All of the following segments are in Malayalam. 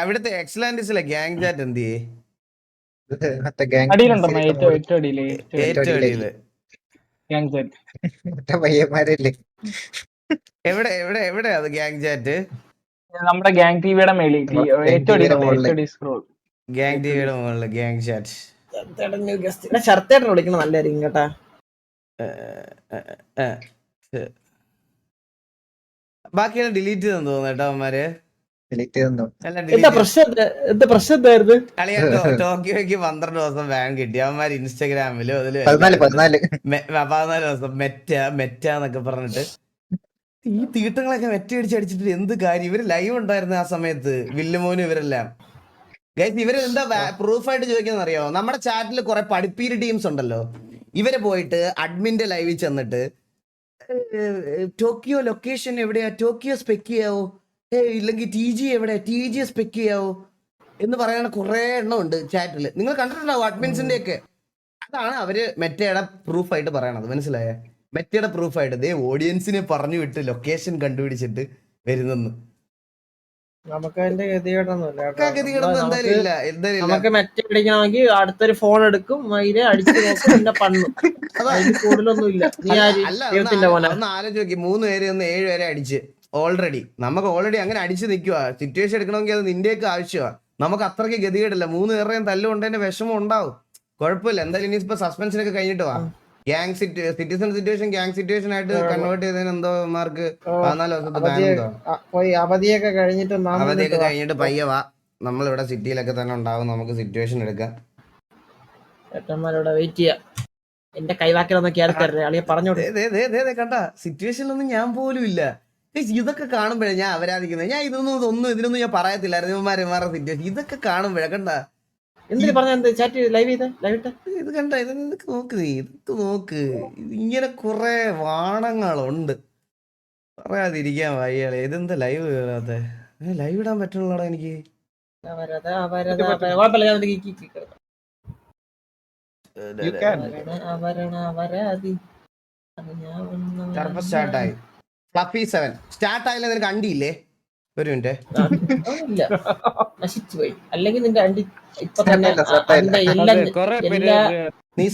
അവിടുത്തെ എക്സലന്റ് ഗ്യാങ് ചാറ്റ് എന്ത് ചെയ്യേ എവിടെ എവിടെ എവിടെയാ അത് ഗ്യാങ് ചാറ്റ് നമ്മുടെ ഗ്യാങ് ടിവിയുടെ മേളിൽ. ഗ്യാങ് ടിവിയുടെ മുകളിൽ ഗ്യാങ് ചാറ്റ് വിളിക്കണം നല്ലായിരിക്കും കേട്ടാ. ബാക്കിയെല്ലാം ഡിലീറ്റ് ചെയ്തെന്ന് തോന്നുന്നു കേട്ടോ അവന്മാര്. എന്താ പ്രശ്നം? എന്താ- പ്രശ്നം എന്തായിരുന്നു ടോക്കിയോക്ക് പന്ത്രണ്ട് ദിവസം ബാൻ കിട്ടി. അവന്മാര് ഇൻസ്റ്റാഗ്രാമിലും അതിൽ പതിനാല് ദിവസം മെറ്റ മെറ്റ എന്നൊക്കെ പറഞ്ഞിട്ട് ഈ തീട്ടങ്ങളൊക്കെ മെറ്റ അടിച്ചടിച്ചിട്ട് എന്ത് കാര്യം? ഇവർ ലൈവ് ഉണ്ടായിരുന്നു ആ സമയത്ത് വില്ലുമോനും ഇവരെല്ലാം. ഗൈസ് ഇവർ എന്താ പ്രൂഫായിട്ട് ചോദിക്കുന്നത് അറിയോ? നമ്മുടെ ചാറ്റിൽ കുറെ പഠിപ്പീര് ടീംസ് ഉണ്ടല്ലോ. ഇവർ പോയിട്ട് അഡ്മിന്റെ ലൈവിൽ ചെന്നിട്ട് ടോക്കിയോ ലൊക്കേഷൻ എവിടെയാ? ടോക്കിയോ സ്പെക്ക് ചെയ്യാവോ? ഇല്ലെങ്കിൽ ടി ജി എവിടെ? ടി ജി സ്പെക്ക് ചെയ്യാവോ? എന്ന് പറയുന്ന കുറെ എണ്ണം ഉണ്ട് ചാറ്റിൽ നിങ്ങൾ കണ്ടിട്ടുണ്ടാവും അഡ്മിൻസിന്റെ ഒക്കെ അതാണ് അവർ മെറ്റയുടെ പ്രൂഫായിട്ട് പറയണത്. മനസ്സിലായ? മെറ്റയുടെ പ്രൂഫായിട്ട് ദേ ഓഡിയൻസിനെ പറഞ്ഞു വിട്ട് ലൊക്കേഷൻ കണ്ടുപിടിച്ചിട്ട് വരുന്നെന്ന്. നമുക്ക് മെറ്റ പിടിക്കണമെങ്കിൽ അടുത്തൊരു ഫോൺ എടുക്കും അതിനെ അടിച്ചു നോക്കും പിന്നെ പണ്ണും. കൂടുതലൊന്നും ഇല്ല നീ അല്ല, ആര്? അല്ല, ഒന്ന് ദൈവത്തിന്റെ ആ- മോനെ. ഒന്ന് ആലോചിച്ച് നോക്കി. മൂന്ന് പേര് ഒന്ന് ഏഴ് പേരെ അടിച്ച്. ഓൾറെഡി നമുക്ക് ഓൾറെഡി അങ്ങനെ അടിച്ച് നിൽക്കുക സിറ്റുവേഷൻ എടുക്കണമെങ്കിൽ അത് നിന്റെയൊക്കെ ആവശ്യമാണ് നമുക്ക് അത്രയ്ക്ക് ഗതികേടില്ല. മൂന്ന് പേരുടെയും തല്ലുകൊണ്ടതിന്റെ വിഷമം ഉണ്ടാവും. കുഴപ്പമില്ല. എന്തായാലും ഇനി ഇപ്പൊ സസ്പെൻഷനൊക്കെ കഴിഞ്ഞിട്ട് വാ. Gang citizen situation gang situation ആയിട്ട് കൺവേർട്ട് ചെയ്തതിന് എന്തോ മാർക്ക് പതിനാല് ദിവസത്തെ അവധിയൊക്കെ കഴിഞ്ഞിട്ട് പയ്യ അവധിയൊക്കെ വാ. കഴിഞ്ഞിട്ട് പയ്യെ വാ. നമ്മളിവിടെ സിറ്റിയിലൊക്കെ തന്നെ ഉണ്ടാവും. നമുക്ക് സിറ്റുവേഷൻ എടുക്കാം. ചേട്ടന്മാരോട് വെയിറ്റ് ചെയ്യാം. എന്റെ കൈവാക്കിലൊന്നും അളിയെ ദേ, കണ്ട. സിറ്റുവേഷനിലൊന്നും ഞാൻ പോലും ഇല്ല. ഇതൊക്കെ കാണുമ്പോഴേ ഞാൻ അവരാധിക്കുന്നത് ഞാൻ ഇതൊന്നും ഒന്നും ഇതിനൊന്നും ഞാൻ പറയത്തില്ലായിരുന്നു. ഇവന്മാരെ സിറ്റുവേഷൻ. ഇതൊക്കെ കാണുമ്പോഴേ കണ്ട. എന്തിനു പറഞ്ഞ ചാറ്റ് ലൈവ് ചെയ്ത് ലൈവ് ഇത് കണ്ട. ഇത് ഇതൊക്കെ നോക്ക് നീ. ഇതൊക്കെ നോക്ക്. ഇങ്ങനെ കുറെ വാണങ്ങളുണ്ട്. പറയാതിരിക്കാൻ വയ്യാളെ. ഇതെന്താ ലൈവ് കയറാത്തെ ലൈവ് ഇടാൻ പറ്റുള്ളടാ എനിക്ക്. നിനക്ക് സ്റ്റാർട്ടായി ഫ്ലഫി സെവൻ സ്റ്റാർട്ട് ആയില്ല നിനക്ക് അണ്ടിയില്ലേ ഒരു മിനിറ്റ്. ആ, ഇല്ല നശിച്ചു പോയി അല്ലെങ്കിൽ നിന്റെ അണ്ടി ഇപ്പൊ തന്നെ നീ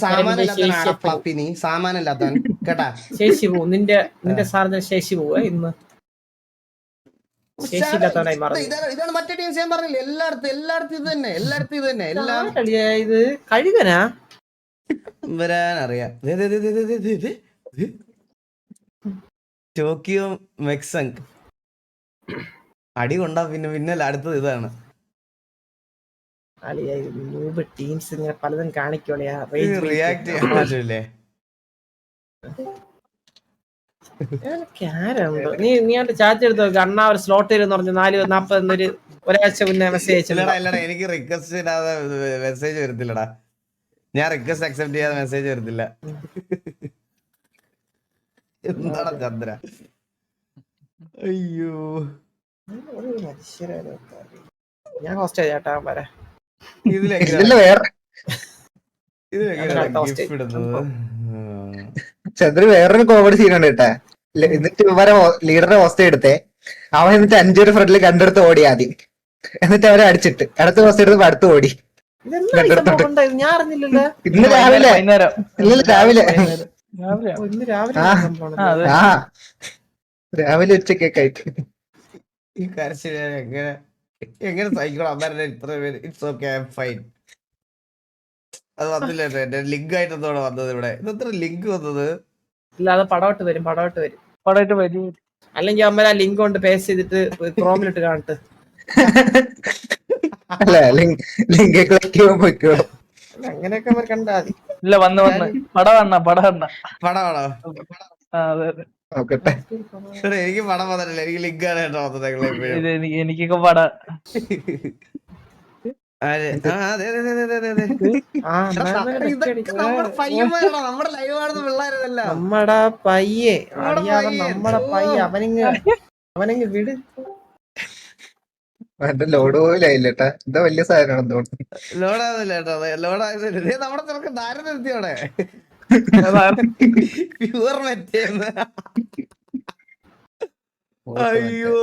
ശേഷിയപ്പോ. ഫ്ലഫി നീ സാമാനല്ലാത്തവൻ കേട്ടാ? ശേഷി പോവും. നിന്റെ നിന്റെ സാറിന്റെ ശേഷി പോവുക ഇന്ന്. ഇതാണ് മറ്റേ ടീം ഞാൻ പറഞ്ഞില്ല? എല്ലായിടത്തും എല്ലായിടത്തും ഇത് തന്നെ എല്ലായിടത്തും ഇത് തന്നെ. എല്ലാം ഇത്? കഴുകനാ? വരാനറിയാം. ദേ, ദേ, ദേ, ദേ, ദേ, ദേ, ദേ, ദേ. ടോക്കിയോ മെക്സങ്. അടി കൊണ്ടാ പിന്നെ പിന്നെ അടുത്തത് ഇതാണ്. ടീംസ് ഇങ്ങനെ പലതും കാണിക്കോളിയാ റിയാക്ട് ചെയ്യാൻ പറ്റില്ലേ ആരുണ്ടോ നീ നീ ചാറ്റ് എടുത്ത്? നോക്ക് അണ്ണാ ഒരു സ്ലോട്ട് തരും പറഞ്ഞു നാല് നാപ്പത് എന്നൊരു ഒരാഴ്ച മുന്നേ മെസ്സേജ് ഇല്ലടാ എനിക്ക് റിക്വസ്റ്റ് ഇടാതെ മെസ്സേജ് വരത്തില്ലടാ. ഞാൻ റിക്വസ്റ്റ് അക്സെപ്റ്റ് ചെയ്യാതെ മെസ്സേജ് വരത്തില്ല. എന്താടാ ചന്ദ്ര? അയ്യോ. ഞാൻ ഹോസ്റ്റേജ് ചേട്ടാ വരെ. ചന്ദ്ര വേറൊരു കോമഡി സീൻ ഉണ്ട് കേട്ടാ. എന്നിട്ട് ഇവരെ ലീഡറെ ഹോസ്റ്റേ എടുത്തേ അവൻ എന്നിട്ട് അഞ്ചൊരു ഫ്രണ്ടിൽ കണ്ടെടുത്ത് ഓടി ആദ്യം. എന്നിട്ട് അവരെ അടിച്ചിട്ട്. അടുത്ത ഹോസ്റ്റേ എടുത്ത് അടുത്ത് ഓടി. ഇന്ന് രാവിലെ. ഇന്ന് രാവിലെ. രാവിലെ ഉച്ചക്കൊക്കെ ആയിട്ട്. ഈ കരച്ചിൽ എങ്ങനെ എങ്ങനെ സഹിക്കണം? അമ്മേരുടെ ഇത്ര പേര്. ഇറ്റ്സ് ഓക്കെ ഫൈൻ അത് വന്നില്ല എന്റെ ലിങ്ക് ആയിട്ട് എന്തോടെ വന്നത് ഇവിടെ. ഇതെത്ര ലിങ്ക് വന്നത്? ഇല്ല അത് പടമായിട്ട് വരും പടമായിട്ട് വരും. പടമായിട്ട് വരും. അല്ലെങ്കിൽ അമ്മ ആ ലിങ്ക് കൊണ്ട് പേസ്റ്റ് ചെയ്തിട്ട് ക്രോമിലിട്ട് കാണിട്ട്. അല്ല ലിങ്ക് ലിങ്ക് ക്ലിക്ക് ചെയ്യുമ്പോൾ അങ്ങനെയൊക്കെ അവർ കണ്ടാ മതി. ഇല്ല വന്ന് വന്ന്. പട വന്ന പട പടമാണോ ആ, അതെ അതെ. നോക്കട്ടെ. എനിക്ക് പടം വന്നിട്ടില്ല. എനിക്ക് ലിങ്ക് ആണ് കേട്ടോ വന്നത് എനിക്കൊക്കെ പട. നമ്മുടെ പയ്യന്മാരാണോ? ലൈവ് കാണുന്ന പിള്ളേരല്ല നമ്മടെ പയ്യെ. നമ്മടെ അറിയാതെ നമ്മടെ പയ്യ. അവനിങ് അവനിങ് വിട്. എന്റെ ലോഡ് പോലും ആയില്ല എന്താ വലിയ സാധനമാണ് തോന്നുന്നു. ലോഡാകുന്നില്ല കേട്ടോ ലോഡാകുന്നില്ല നമ്മുടെ നമുക്ക് ധാരണ നിർത്തിയോടെ പ്യൂർ മറ്റേന്ന് അയ്യോ.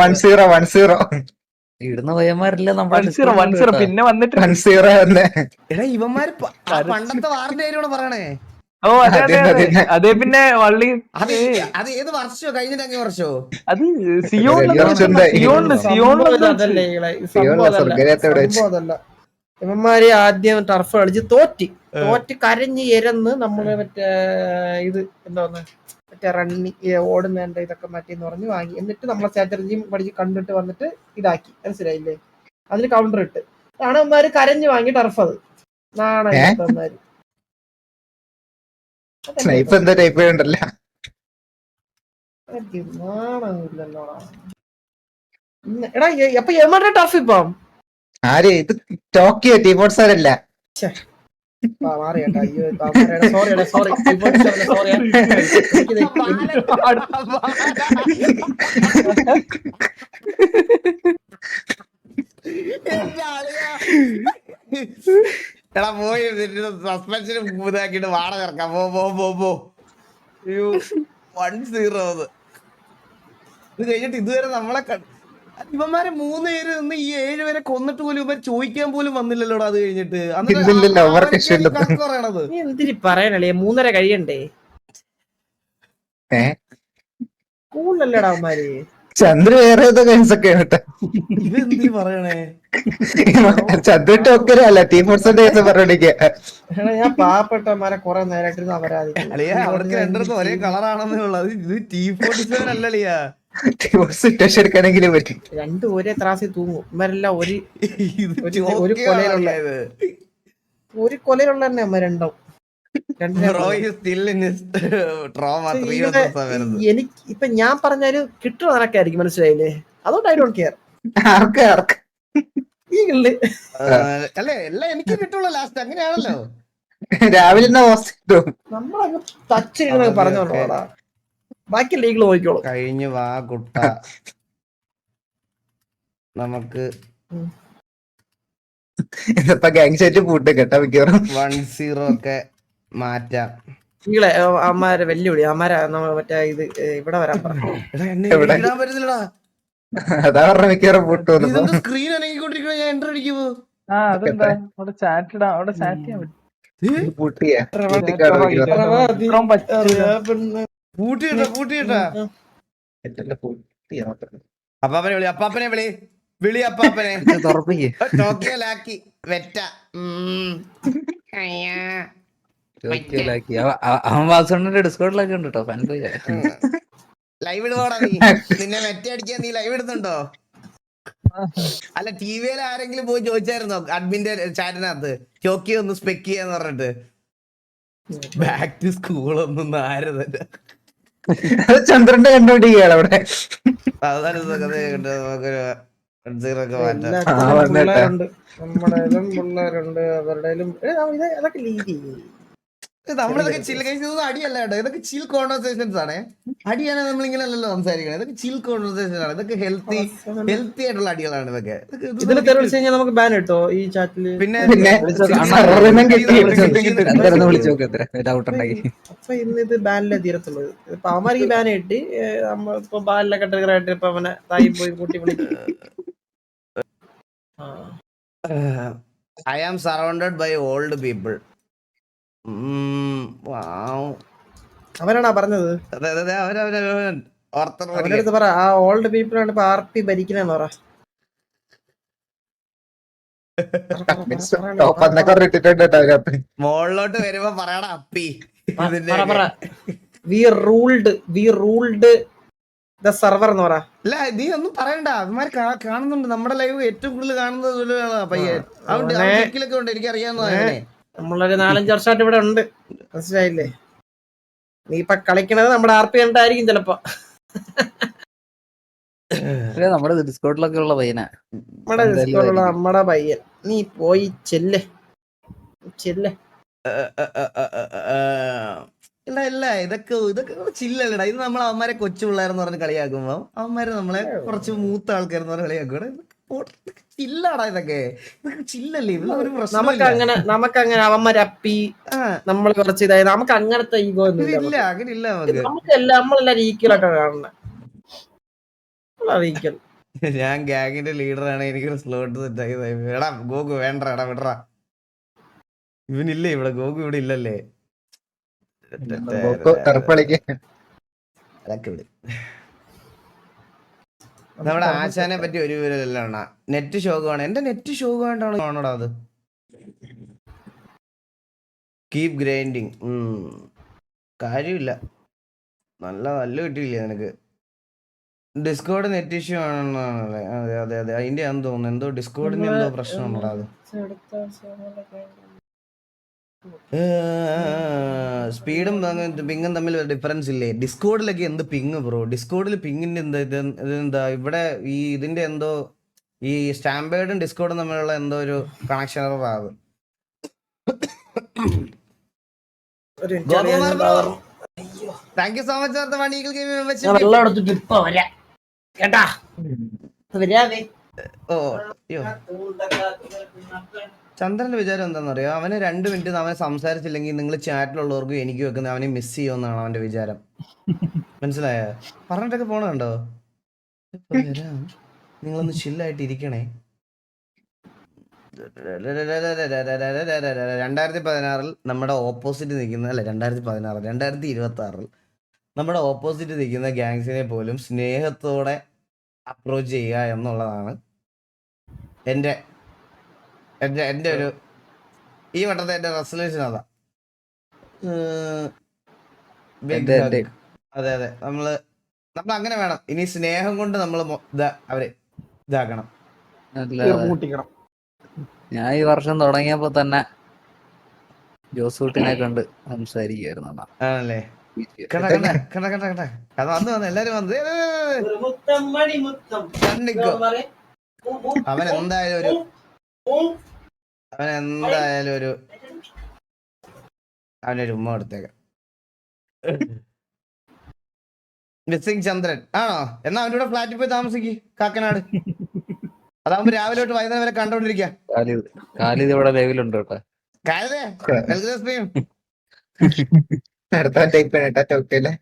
വൺ സീറോ വൺ സീറോ ഇടുന്ന പയ്യന്മാരില്ല പിന്നെ വന്നിട്ട് വൺ സീറോ തന്നെ. എടാ ഇവന്മാര് പണ്ടത്തെ വാറിന്റെ കാര്യമാണ് പറയണേ. ഓ അതെ അതെ അതെ, പിന്നെ വള്ളി. അത് അത് ഏത് വർഷോ? കഴിഞ്ഞിട്ട് അങ്ങേ വർഷോ? അത്. സിയോണിൽ സിയോണിലെ. ഇവന്മാര് ആദ്യം ടർഫ് കളിച്ച് തോറ്റി. തോറ്റ് കരഞ്ഞ് എരന്ന് നമ്മൾ മറ്റേ ഇത് എന്താന്ന് മറ്റേ റണ്ണി ഓടുന്നതിന്റെ ഇതൊക്കെ മാറ്റിന്ന് പറഞ്ഞ് വാങ്ങി. എന്നിട്ട് നമ്മളെ സ്ട്രാറ്റജിയും പഠിച്ച് കണ്ടിട്ട് വന്നിട്ട് ഇതാക്കി. മനസ്സിലായില്ലേ? അതിന് കൗണ്ടർ ഇട്ട്. അവന്മാര് കരഞ്ഞ് വാങ്ങി ടർഫ് അത്. നാണയന്മാര് സ്നൈപ്പ് എന്താ ടൈപ്പ് ചെയ്യണ്ടല്ലോ? എടാ അപ്പൊ എമ്മയുടെ ടർഫ് ഇപ്പം? ആര്? ഇത് ടോക്കിയോ ടീമോട്സാരല്ല ആ, മാറി അയ്യോ, എടാ, പോയി സസ്പെൻഷന് ഇതാക്കിട്ട് വാട ചേർക്കാം. പോ പോ പോ പോ. വൺ സീറോ അത്. ഇത് കഴിഞ്ഞിട്ട് ഇതുവരെ നമ്മളെ ഇവന്മാരെ മൂന്ന് പേര് നിന്ന് ഈ ഏഴ് പേരെ കൊന്നിട്ട് പോലും ഇവർ ചോദിക്കാൻ പോലും വന്നില്ലല്ലോ അത് കഴിഞ്ഞിട്ട്. പറയണത്? എന്തിരി പറയണല്ലേ മൂന്നര കഴിയണ്ടേ? ഏ? സ്കൂളിലല്ലേടാ അവന്മാര്? ചന്ദ്ര വേറെ ഏതോ കേട്ടോ പറയണേ? ചന്ദ്ര ടോക്കര അല്ല ടീമോട്സിന്റെ കേസ് പറഞ്ഞോണ്ടിരിക്കുക എടാ, ഞാൻ പാവപ്പെട്ടവന്മാരെ കുറെ നേരമായിട്ട് അപരാധി അവർക്ക് രണ്ടിടത്തും ഒരേ കളറാണെന്നേ ഉള്ളത് ഇത് ടി ഫോർട്ടി സെവൻ അല്ലളിയാ ടീമോട്സ് സിറ്റുവേഷൻ എടുക്കണമെങ്കിലും പറ്റും. രണ്ടും ഒരേ ത്രാസിൽ തൂങ്ങും. ഇവരെല്ലാം ഒരു ഒരു- കൊലയിലുള്ള-? ഒരു കൊലയിലുള്ള തന്നെ അമ്മ രണ്ടും. എനിക്ക് ഇപ്പൊ ഞാൻ പറഞ്ഞാൽ കിട്ടുന്ന നിനക്കായിരിക്കും മനസ്സിലായില്ലേ? അതുകൊണ്ട് ഐ ഡോണ്ട് കെയർ ആർക്ക് ആർക്ക് ഈ ഗിൽഡ് ആ, അല്ലേ എല്ലാം എനിക്ക് കിട്ടുള്ളൂ ലാസ്റ്റ് അങ്ങനെയാണല്ലോ. രാവിലെ കിട്ടും നമ്മളങ്ങ് പറഞ്ഞോളൂടാ ബാക്കി ലീഗിൽ നോക്കിക്കോളൂ. കഴിഞ്ഞു വാ കുട്ട നമുക്ക് ഇതിപ്പോ ഗാങ് സെറ്റ് പൂട്ട് കേട്ടോ മിക്കവാറും. വൺ സീറോ ഒക്കെ മാറ്റാം. നിങ്ങളെ അമ്മാരെ വെല്ലുവിളി അമ്മാരെ മറ്റേ ഇത് ഇവിടെ വരാൻ പറഞ്ഞു അതാ മിക്കവാറും പൂട്ട് സ്ക്രീൻ അനങ്ങിക്കൊണ്ടിരിക്കണ ഞാൻ എന്റർ അടിക്കുമോ അപ്പാപ്പനെ വിളി അപ്പാപ്പനെ വിളി. വിളി അപ്പാപ്പനെ. ടോക്കിയലാക്കി. വെറ്റ. ഉം. അയ്യാ. ചോദിക്കലാക്കി അവ- അവ- അവൻ വാസുണ്ണന്റെ ഡിസ്കൗണ്ടിലൊക്കെ ഉണ്ട് കേട്ടോ ഫാൻ ബോയ് ലൈവ് ഇടുവാടാ നീ. നിന്നെ മെറ്റ അടിക്കാൻ നീ ലൈവ് ഇടുന്നുണ്ടോ? അല്ല ടി വിയിൽ ആരെങ്കിലും പോയി ചോദിച്ചായിരുന്നോ അഡ്മിന്റെ ചാറ്റിനകത്ത്? ചോക്കി ഒന്ന് സ്പെക്ക് ചെയ്യാന്ന് പറഞ്ഞിട്ട്. ബാക്ക് ടു സ്കൂൾ ഒന്നും ആരുതല്ല ചന്ദ്രന്റെ കണ്ടുപിടിക്കുകയാണ് അവിടെ. പിള്ളേരുണ്ട്. നമ്മുടെ പിള്ളേരുണ്ട്. അവരുടെ ഇത് അതൊക്കെ ലീഡ് ചെയ്യും. നമ്മളിതൊക്കെ ചിൽ ഇതൊന്നും അടിയല്ല കേട്ടോ. ഇതൊക്കെ ചിൽ കോൺവെർസേഷൻസ് ആണ്. അടിയാണ് നമ്മൾ ഇങ്ങനെ അല്ലല്ലോ സംസാരിക്കണം. ഇതൊക്കെ ചിൽ കോൺവെർസേഷൻ ആണ്. ഇതൊക്കെ ഹെൽത്തി ഹെൽത്തി ആയിട്ടുള്ള അടികളാണ് ഇതൊക്കെ. ഇതിനെ ഇതിൽ തെറി കഴിഞ്ഞാൽ നമുക്ക് ബാൻ കിട്ടോ ഈ ചാറ്റിൽ പിന്നെ അപ്പൊ ഇന്ന് ഇത് ബാനിലെ തീരത്തുള്ളത് ഇപ്പൊ അവന്മാർക്ക് ബാൻ കിട്ടി. ഇപ്പൊ ബാനിലെ കട്ടകറായിട്ട് ഇപ്പൊ അവനെ തായി പോയി കൂട്ടി വിളിക്കും I am surrounded by old people അവനാണാ പറഞ്ഞത്? അവന്റെ അടുത്ത് പറ ആ ഓൾഡ് പീപ്പിൾ ആണ് ഇപ്പൊ ആർ പി ഭരിക്കണെന്ന് പറ മോളിലോട്ട് വരുമ്പോ പറയടാ അപ്പി. പറ പറ we ruled we ruled the server എന്ന് പറ. അല്ല നീ ഒന്നും പറയണ്ട. അവന്മാർ കാണുന്നുണ്ട്. നമ്മുടെ ലൈവ് ഏറ്റവും കൂടുതൽ കാണുന്നത് പയ്യൻ അവൻ ഉണ്ട്. എനിക്ക് അറിയാവുന്നതാണ് നമ്മളൊരു നാലഞ്ച് വർഷമായിട്ട് ഇവിടെ ഉണ്ട്. മനസ്സിലായില്ലേ? നീ ഇപ്പൊ കളിക്കണത് നമ്മുടെ ആർ പി കണ്ടായിരിക്കും ചിലപ്പോ. നമ്മുടെ ഡിസ്കൗണ്ടിലൊക്കെ ഉള്ള പയ്യനാ. നമ്മുടെ Discord-ലുള്ള നമ്മുടെ പയ്യൻ. നീ പോയി ചെല്ലേ. ചെല്ലേ. ഇല്ല ഇല്ല ഇതൊക്കെ ഇതൊക്കെ ചില്ലല്ലടാ. ഇത് നമ്മൾ അവന്മാരെ കൊച്ചു പിള്ളേരെന്ന് പറഞ്ഞ് കളിയാക്കുമ്പോ അവന്മാര് നമ്മളെ കുറച്ച് മൂത്ത ആൾക്കാരെന്ന് പറഞ്ഞ് കളിയാക്കും ചില്ലാടാ ഇതൊക്കെ. ചില്ലല്ലേ? ഒരു പ്രശ്നം നമുക്ക് അങ്ങനെ നമുക്ക് അങ്ങനെ അവന്മാരപ്പി ആ, നമ്മൾ കുറച്ച് ഇതായി. നമുക്ക് അങ്ങനത്തെ ഈഗോ ഒന്നും ഇല്ല അങ്ങനില്ല അങ്ങനെ ഇല്ല നമുക്ക്. എല്ലാം നമ്മളെല്ലാരും ഈക്വൽ ആയിട്ടാണ് കാണുന്നത് ഈക്വൽ ഞാൻ ഗാങ്ങിന്റെ ലീഡറാണ്. എനിക്കൊരു സ്ലോട്ട് സെറ്റായി എടാ ഗോകു വേണ്ട എടാ വിടറാ. ഇവനില്ലേ ഇവിടെ? ഗോകു ഇവിടെ ഇല്ലല്ലേ? അതൊക്കെ വിട് നമ്മുടെ ആശാനെ പറ്റി ഒരു വിവരമല്ല നെറ്റ് ഷോക്കാണ് എന്റെ നെറ്റ് ശോകമായിട്ടാണ് ആണോടാ അത്? കീപ് ഗ്രൈൻഡിങ് കാര്യമില്ല. നല്ല നല്ല കിട്ടിയില്ലേ നിനക്ക്? ഡിസ്കോഡ് നെറ്റ് ഇഷ്യൂ ആണെന്നാണല്ലേ അതെ അതെ അതെ. അതിന്റെ ആണെന്ന് തോന്നുന്നു. എന്തോ ഡിസ്കോഡിന്റെ എന്തോ പ്രശ്നമുണ്ടോ അത്? സ്പീഡും പിങ്ങും തമ്മിൽ ഡിഫറൻസ് ഇല്ലേ? ഡിസ്കോഡിലൊക്കെ എന്ത് പിങ് ബ്രോ ഡിസ്കോഡിൽ പിങ്ങിന്റെ എന്താ ഇത് ഇതെന്താ? ഇവിടെ ഈ ഇതിന്റെ എന്തോ ഈ സ്റ്റാമ്പേർഡും ഡിസ്കോഡും തമ്മിലുള്ള എന്തോ ഒരു കണക്ഷൻ ആവ്. Thank you so much for the one eagle game ഞാൻ മെമ്പർഷിപ്പ് വെള്ളം എടുത്തിട്ട് ഇപ്പൊ വരാം. കേട്ടാ? വരാവേ. ഓ അയ്യോ. ചന്ദ്രന്റെ വിചാരം എന്താണെന്നറിയോ? അവന് രണ്ട് മിനിറ്റ് അവനെ സംസാരിച്ചില്ലെങ്കിൽ നിങ്ങൾ ചാറ്റിലുള്ളവർക്കും എനിക്ക് വെക്കുന്ന അവനെ മിസ് ചെയ്യുമെന്നാണ് അവന്റെ വിചാരം. മനസ്സിലായ? പറഞ്ഞിട്ടൊക്കെ പോണുണ്ടോ. നിങ്ങളൊന്ന് ചില്ലായിട്ട് ഇരിക്കണേ. രണ്ടായിരത്തി പതിനാറിൽ നമ്മുടെ ഓപ്പോസിറ്റ് നിൽക്കുന്ന അല്ല രണ്ടായിരത്തി പതിനാറ് രണ്ടായിരത്തി ഇരുപത്തി ആറിൽ നമ്മുടെ ഓപ്പോസിറ്റ് നിൽക്കുന്ന ഗാങ്സിനെ പോലും സ്നേഹത്തോടെ അപ്രോച്ച് ചെയ്യുക എന്നുള്ളതാണ് എന്റെ എന്റെ എന്റെ ഒരു ഈ വട്ടത്തെ എന്റെ റെസൊല്യൂഷൻ അതാ. എന്റെ-. എന്റെ. അതെ അതെ. നമ്മൾ നമ്മൾ അങ്ങനെ വേണം. ഇനി സ്നേഹം കൊണ്ട് നമ്മൾ അവരെ ഇതാക്കണം. ഞാൻ ഈ വർഷം തുടങ്ങിയപ്പോ തന്നെ ജോസൂട്ടിനെ കണ്ട് സംസാരിക്കായിരുന്നു. ആണല്ലേ? കണ്ട കണ്ട കണ്ട കണ്ട കണ്ട. അത് വന്ന് വന്ന് എല്ലാരും അവൻ എന്തായാലും ഒരു അവൻ എന്തായാലും ഒരു അവനൊരു ഉമ്മ കൊടുത്തേക്കാം. മിസ്സിംഗ് ചന്ദ്രൻ. ആണോ? എന്നാ അവന്റെ കൂടെ ഫ്ലാറ്റിൽ പോയി താമസിക്ക് കാക്കനാട്. അതാവുമ്പോ രാവിലെ തൊട്ട് വൈകുന്നേരം വരെ കണ്ടോണ്ടിരിക്കാം. കാലിത് ഇവിടെ ലൈവിലുണ്ട് കേട്ടോ. കാലതേ അടുത്ത ടൈപ്പ് കേട്ടാ ടോക്കില്ലേ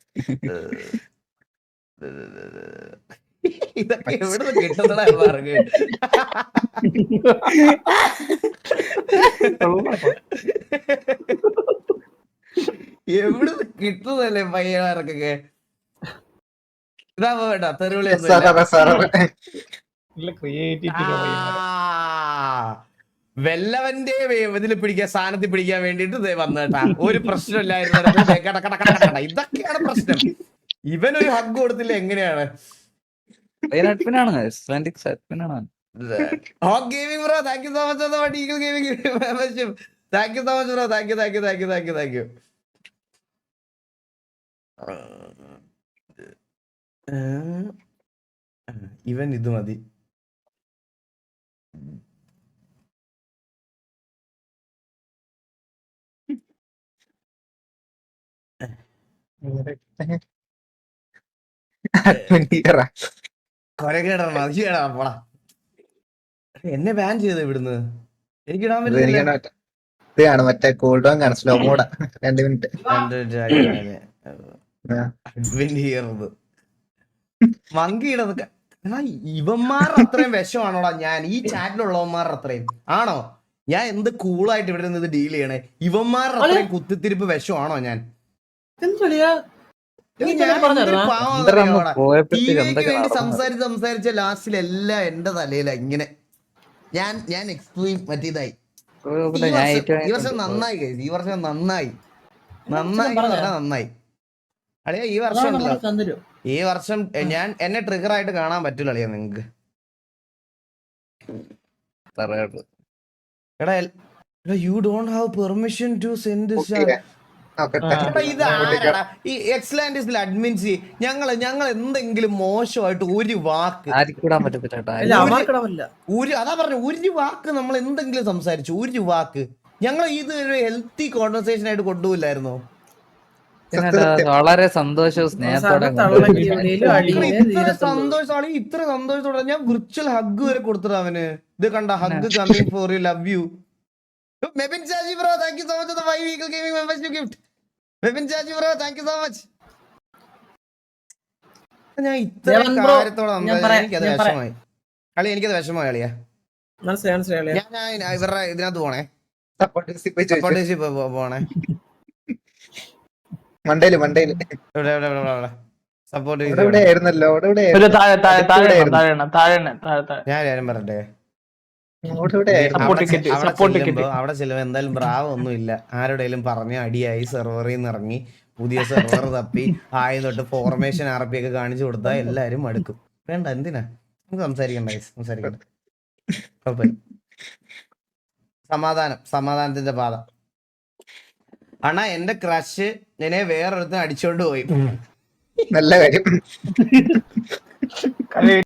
ഇതൊക്കെ എവിടെ കിട്ടുന്നതാ പറഞ്ഞു. എവിടെ കിട്ടുന്നല്ലേ പയ്യന്മാർക്കൊക്കെ? ഇതാ വേണ്ട തെരുവിളി വെല്ലവന്റെ ഇതിൽ പിടിക്കാൻ സാധനത്തിൽ പിടിക്കാൻ വേണ്ടിട്ട് ദേ വന്നു കേട്ടാ. ഒരു പ്രശ്നം ഇല്ലായിരുന്നു കട കട കട കട. ഇതൊക്കെയാണ് പ്രശ്നം. ഇവനൊരു ഹഗ് കൊടുത്തില്ല? എങ്ങനെയാണ്? അഡ്മിനാണ് ഇസ്ലാൻഡിക്സ് അഡ്മിനാണ് hawk gaming bro thank you so much for the eagle gaming membership thank you so much bro thank you thank you thank you thank you thank you ഇവൻ ഇത് മതി. കൊരകേടാ മതിയാടാ പോടാ. എന്നെ ബാൻ ചെയ്ത് ഇവിടുന്ന്? എനിക്ക് ഇടാൻ പറ്റില്ല. മറ്റേ കൂൾ ഡൗൺ കാണും സ്ലോ മോഡാ രണ്ട് മിനിറ്റ് മങ്കിയുടെ ഇവന്മാരുടെ അത്രയും വിഷമാണോടാ ഞാൻ. ഈ ചാറ്റിലുള്ളവന്മാരുടെ അത്രയും. ആണോ? ഞാൻ എന്ത് കൂളായിട്ട് ഇവിടെ നിന്ന് ഡീൽ ചെയ്യണേ? ഇവന്മാരുടെ അത്രയും കുത്തിത്തിരിപ്പ് വിഷമാണോ ഞാൻ? സംസാരിച്ച് സംസാരിച്ച ലാസ്റ്റിൽ എല്ലാം എന്റെ തലയില ഇങ്ങനെ. ഞാൻ ഞാൻ എക്സ്പ്ലെയിൻ മറ്റേതായി. ഈ ഞാൻ വർഷം- ഈ വർഷം നന്നായി കഴിഞ്ഞു ഈ വർഷം നന്നായി. നന്നായി നന്നായി. അളിയ ഈ വർഷം ഈ വർഷം ഞാൻ എന്നെ ട്രിഗർ ആയിട്ട് കാണാൻ പറ്റില്ല അളിയ നിങ്ങക്ക്. എടാ you don't have permission to send ഇത് ആരാടാ? ഈ എക്സ്ലാൻഡിസിൽ അഡ്മിൻസി ഞങ്ങൾ ഞങ്ങൾ എന്തെങ്കിലും മോശമായിട്ട് ഒരു വാക്ക്. ഒരു അതാ പറഞ്ഞു ഒരു വാക്ക് നമ്മൾ എന്തെങ്കിലും സംസാരിച്ചു ഒരു വാക്ക്. ഞങ്ങൾ ഇത് ഒരു ഹെൽത്തി കോൺവെർസേഷൻ ആയിട്ട് കൊണ്ടുപോയില്ലായിരുന്നോ? വളരെ സന്തോഷവും സ്നേഹത്തോടെ ഇത്ര. സന്തോഷമാണ് ഇത്ര സന്തോഷത്തോടെ ഞാൻ വിർച്വൽ ഹഗ് വരെ കൊടുത്തത് അവന്. ഇത് കണ്ട hug coming for you love you Mebin Chaji bro thank you so much five eagle gaming membership gift Mebin Chaji bro thank you so much ഞാൻ ഇത്ര കാര്യത്തോളം എനിക്കത്. വിഷമമായി. കളി എനിക്കത് വിഷമമായി കളിയാ മനസ്സിലായി മനസ്സിലായി ഞാൻ ഇവരുടെ ഇതിനകത്ത് പോണേ. പോണേ. മണ്ടയിൽ മണ്ടയിൽ ഇവിടെ സപ്പോർട്ട് ഞാൻ കാര്യം പറയട്ടെ ഇവിടെ ഇവിടെ ആയിരുന്നു Support അവിടെ ചെല്ലുമ്പോ എന്തായാലും ബ്രാവ് ഒന്നും ഇല്ല ആരുടെയും പറഞ്ഞ അടിയായി സെർവറിൽ നിന്ന് ഇറങ്ങി പുതിയ സെർവർ തപ്പി ആയി തൊട്ട് ഫോർമേഷൻ ആർ പി ഒക്കെ കാണിച്ചു കൊടുത്താൽ എല്ലാരും മടുക്കും. വേണ്ട എന്തിനാ? നമുക്ക് സംസാരിക്കണ്ട സംസാരിക്കണ്ട. സമാധാനം സമാധാനത്തിന്റെ പാത. അണ എന്റെ ക്രഷ് എന്നെ വേറൊരുത്തൻ അടിച്ചോണ്ട് പോയി. നല്ല കാര്യം.